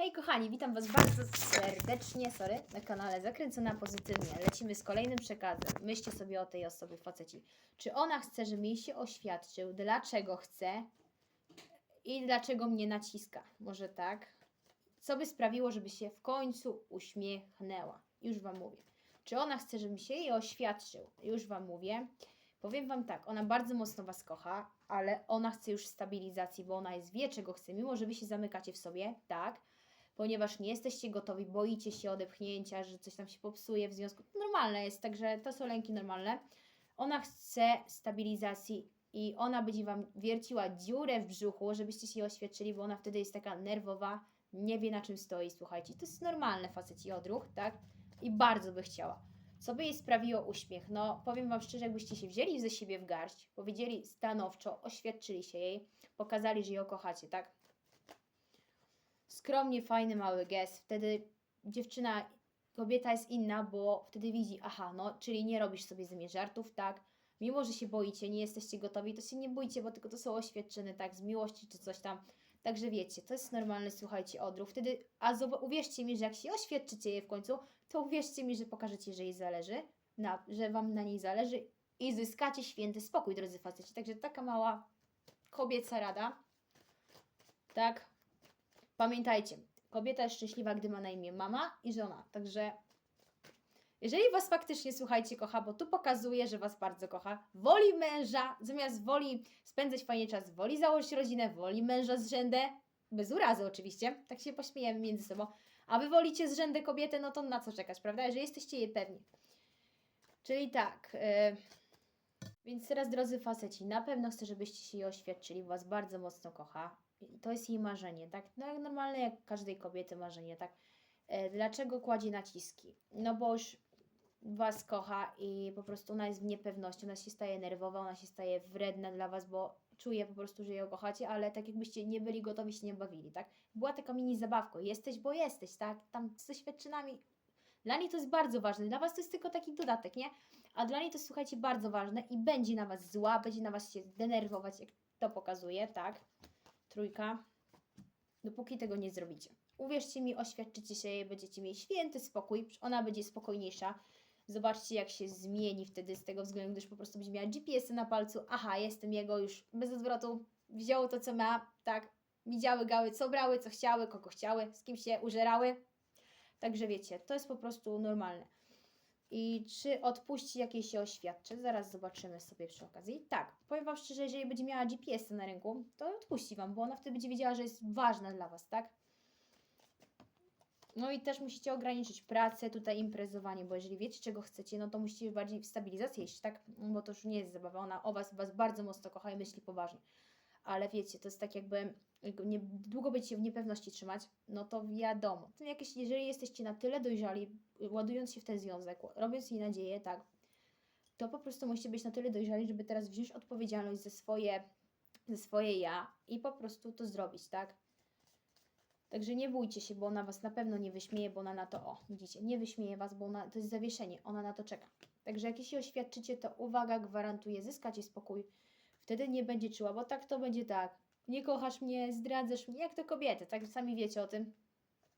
Hej kochani, witam Was bardzo serdecznie, sorry, na kanale Zakręcona Pozytywnie. Lecimy z kolejnym przekazem. Myślcie sobie o tej osobie, faceci. Czy ona chce, żebym jej się oświadczył? Dlaczego chce? I dlaczego mnie naciska? Może tak? Co by sprawiło, żeby się w końcu uśmiechnęła? Już Wam mówię. Czy ona chce, żebym się jej oświadczył? Już Wam mówię. Powiem Wam tak, ona bardzo mocno Was kocha, ale ona chce już stabilizacji, bo ona jest wie, czego chce, mimo że Wy się zamykacie w sobie, tak? Ponieważ nie jesteście gotowi, boicie się odepchnięcia, że coś tam się popsuje w związku. Normalne jest, także to są lęki normalne. Ona chce stabilizacji i ona będzie Wam wierciła dziurę w brzuchu, żebyście się oświadczyli, bo ona wtedy jest taka nerwowa, nie wie na czym stoi, słuchajcie. To jest normalne, faceci odruch, tak? I bardzo by chciała. Co by jej sprawiło uśmiech? No, powiem Wam szczerze, jakbyście się wzięli ze siebie w garść, powiedzieli stanowczo, oświadczyli się jej, pokazali, że ją kochacie, tak? Skromnie, fajny, mały gest. Wtedy dziewczyna, kobieta jest inna, bo wtedy widzi, aha, no, czyli nie robisz sobie ze mnie żartów, tak? Mimo, że się boicie, nie jesteście gotowi, to się nie bójcie, bo tylko to są oświadczyny, tak, z miłości czy coś tam. Także wiecie, to jest normalny, słuchajcie, odruch. Wtedy, a uwierzcie mi, że jak się oświadczycie jej w końcu, to uwierzcie mi, że pokażecie, że jej zależy, na, że Wam na niej zależy i zyskacie święty spokój, drodzy faceci. Także taka mała kobieca rada. Tak? Pamiętajcie, kobieta jest szczęśliwa, gdy ma na imię mama i żona. Także jeżeli Was faktycznie, słuchajcie, kocha, bo tu pokazuje, że Was bardzo kocha, woli męża, zamiast woli spędzać fajnie czas, woli założyć rodzinę, woli męża z rzędę, bez urazy oczywiście, tak się pośmiejemy między sobą, a Wy wolicie z rzędę kobietę, no to na co czekać, prawda? Jeżeli jesteście jej pewni. Czyli tak, yy, więc teraz, drodzy faceci, na pewno chcę, żebyście się jej oświadczyli, Was bardzo mocno kocha. To jest jej marzenie, tak? No jak normalne, jak każdej kobiety marzenie, tak? E, Dlaczego kładzie naciski? No bo już Was kocha i po prostu ona jest w niepewności, ona się staje nerwowa, ona się staje wredna dla Was, bo czuje po prostu, że ją kochacie, ale tak jakbyście nie byli gotowi, się nie bawili, tak? Była taka mini zabawka, jesteś, bo jesteś, tak? Tam ze świadczynami. Dla niej to jest bardzo ważne, dla Was to jest tylko taki dodatek, nie? A dla niej to słuchajcie, bardzo ważne i będzie na Was zła, będzie na Was się denerwować, jak to pokazuje, tak? Trójka. Dopóki tego nie zrobicie. Uwierzcie mi, oświadczycie się będziecie mieli święty spokój, ona będzie spokojniejsza. Zobaczcie, jak się zmieni wtedy z tego względu, gdyż po prostu będzie miała GPS-y na palcu. Aha, jestem jego już bez odwrotu. Wzięło to, co ma, tak. Widziały gały, co brały, co chciały, kogo chciały, z kim się użerały. Także wiecie, to jest po prostu normalne. I czy odpuści jakieś się oświadczy? Zaraz zobaczymy sobie przy okazji. Tak, powiem Wam szczerze, jeżeli będzie miała GPS na rynku, to odpuści Wam, bo ona wtedy będzie wiedziała, że jest ważna dla Was, tak? No i też musicie ograniczyć pracę, tutaj imprezowanie, bo jeżeli wiecie, czego chcecie, no to musicie bardziej w stabilizację iść, tak? Bo to już nie jest zabawa, ona o Was, was bardzo mocno kocha i myśli poważnie. Ale wiecie, to jest tak jakby, jak nie, długo będziecie w niepewności trzymać, no to wiadomo. Jakieś, jeżeli jesteście na tyle dojrzali, ładując się w ten związek, robiąc jej nadzieję, tak, to po prostu musicie być na tyle dojrzali, żeby teraz wziąć odpowiedzialność za swoje, za swoje ja i po prostu to zrobić, tak? Także nie bójcie się, bo ona was na pewno nie wyśmieje, bo ona na to, o, widzicie, nie wyśmieje was, bo ona, to jest zawieszenie, ona na to czeka. Także jak się oświadczycie, to uwaga, gwarantuję, zyskacie spokój. Wtedy nie będzie czuła, bo tak to będzie tak. Nie kochasz mnie, zdradzasz mnie, jak to kobiety, tak sami wiecie o tym.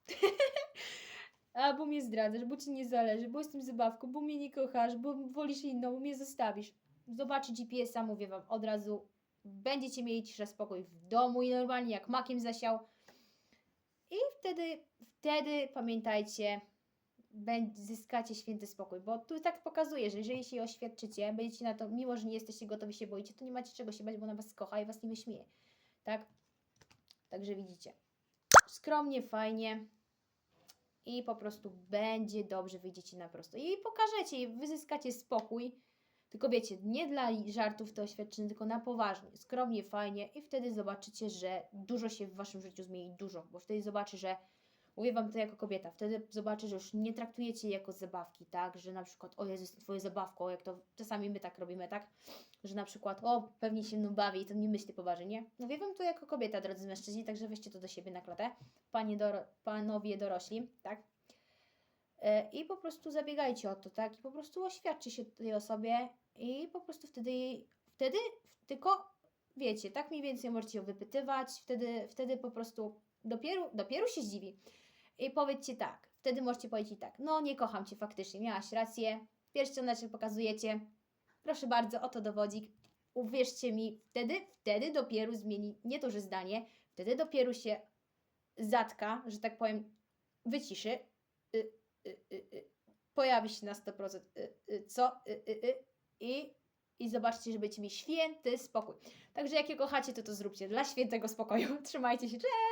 A, bo mnie zdradzasz, bo ci nie zależy, bo jestem zabawką, bo mnie nie kochasz, bo wolisz inną, bo mnie zostawisz. Zobaczy GPS-a, mówię wam od razu, będziecie mieli ciszę, spokój w domu i normalnie jak makiem zasiał. I wtedy, wtedy pamiętajcie, zyskacie święty spokój, bo tu tak pokazuje, że jeżeli się oświadczycie, będziecie na to, mimo że nie jesteście gotowi się boicie, to nie macie czego się bać, bo ona was kocha i was nie wyśmieje, tak? Także widzicie, skromnie, fajnie i po prostu będzie dobrze, wyjdziecie na prosto i pokażecie, i wyzyskacie spokój, tylko wiecie, nie dla żartów te oświadczyny, tylko na poważnie, skromnie, fajnie i wtedy zobaczycie, że dużo się w waszym życiu zmieni, dużo, bo wtedy zobaczy, że Mówię wam to jako kobieta. Wtedy zobaczy, że już nie traktujecie jej jako zabawki, tak? Że na przykład, o Jezus, twoją zabawką, jak to czasami my tak robimy, tak? Że na przykład, o, pewnie się mną bawi i to nie myśli poważnie, nie? Mówię wam to jako kobieta, drodzy mężczyźni, także weźcie to do siebie na klatę. Panie doro panowie dorośli, tak? E, I po prostu zabiegajcie o to, tak? I po prostu oświadczy się tej osobie i po prostu wtedy jej, wtedy tylko wiecie, tak mniej więcej możecie ją wypytywać, wtedy, wtedy po prostu dopiero, dopiero się zdziwi. I powiedzcie tak, wtedy możecie powiedzieć tak, no nie kocham Cię faktycznie, miałaś rację, pierścioneczek pokazujecie, proszę bardzo, oto dowodzik, uwierzcie mi, wtedy, wtedy dopiero zmieni, nie to, że zdanie, wtedy dopiero się zatka, że tak powiem, wyciszy, y, y, y, y, pojawi się na 100%, y, y, co, y, y, y, i, i zobaczcie, że będziecie mieli święty spokój. Także jak je kochacie, to to zróbcie dla świętego spokoju. Trzymajcie się, cześć!